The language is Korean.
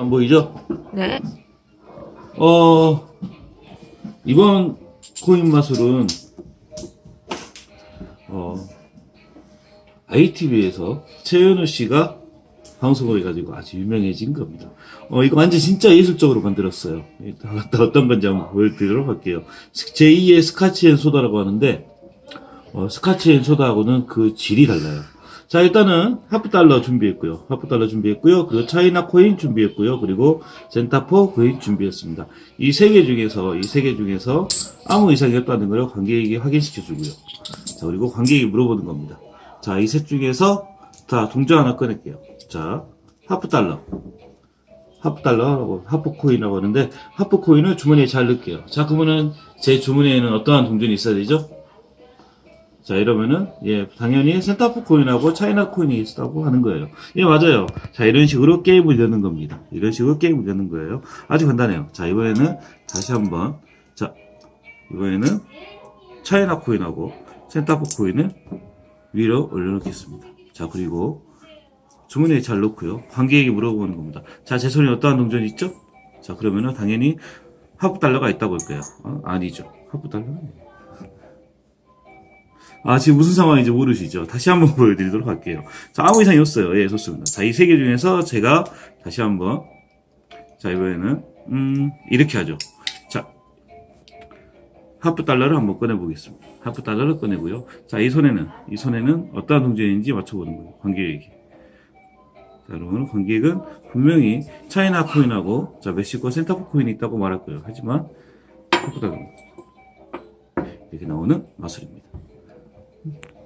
안 보이죠? 네. 어, 이번 코인 마술은, 어, ITV에서 최현우 씨가 방송을 해가지고 아주 유명해진 겁니다. 어, 이거 완전 진짜 예술적으로 만들었어요. 일단 어떤 건지 한번 보여드리도록 할게요. 제2의 스카치 앤 소다라고 하는데, 어, 스카치 앤 소다하고는 그 질이 달라요. 자, 일단은 하프달러 준비했고요. 하프달러 준비했고요. 그리고 차이나 코인 준비했고요. 그리고 젠타포 코인 준비했습니다. 이 세 개 중에서, 이 세 개 중에서 아무 이상이 없다는 걸 관객에게 확인시켜 주고요. 자, 그리고 관객이 물어보는 겁니다. 자, 이 셋 중에서 다 동전 하나 꺼낼게요. 자, 하프달러. 하프달러라고, 하프코인이라고 하는데, 하프코인을 주머니에 잘 넣을게요. 자, 그러면은 제 주머니에는 어떠한 동전이 있어야 되죠? 자, 이러면은, 예, 당연히 센타포 코인하고 차이나 코인이 있다고 하는 거예요. 예, 맞아요. 자, 이런 식으로 게임을 여는 겁니다. 이런 식으로 게임을 여는 거예요. 아주 간단해요. 자, 이번에는 다시 한번, 자, 이번에는 차이나 코인하고 센타포 코인을 위로 올려놓겠습니다. 자, 그리고 주머니에 잘 넣고요. 관객에게 물어보는 겁니다. 자, 제 손에 어떠한 동전이 있죠? 자, 그러면은 당연히 하프 달러가 있다고 할 거예요. 어? 아니죠. 하프 달러는 아니에요. 아, 지금 무슨 상황인지 모르시죠? 다시 한번 보여드리도록 할게요. 자, 아무 이상이 없어요. 예, 좋습니다. 자, 이 세 개 중에서 제가 다시 한번, 자, 이번에는, 음, 이렇게 하죠. 자, 하프 달러를 한번 꺼내보겠습니다. 하프 달러를 꺼내고요. 자, 이 손에는, 이 손에는 어떠한 동전인지 맞춰보는 거예요. 관객에게. 자, 그러면 관객은 분명히 차이나 코인하고, 자, 멕시코 센타포 코인이 있다고 말할 거예요. 하지만, 하프 달러입니다. 이렇게 나오는 마술입니다. Mm-hmm.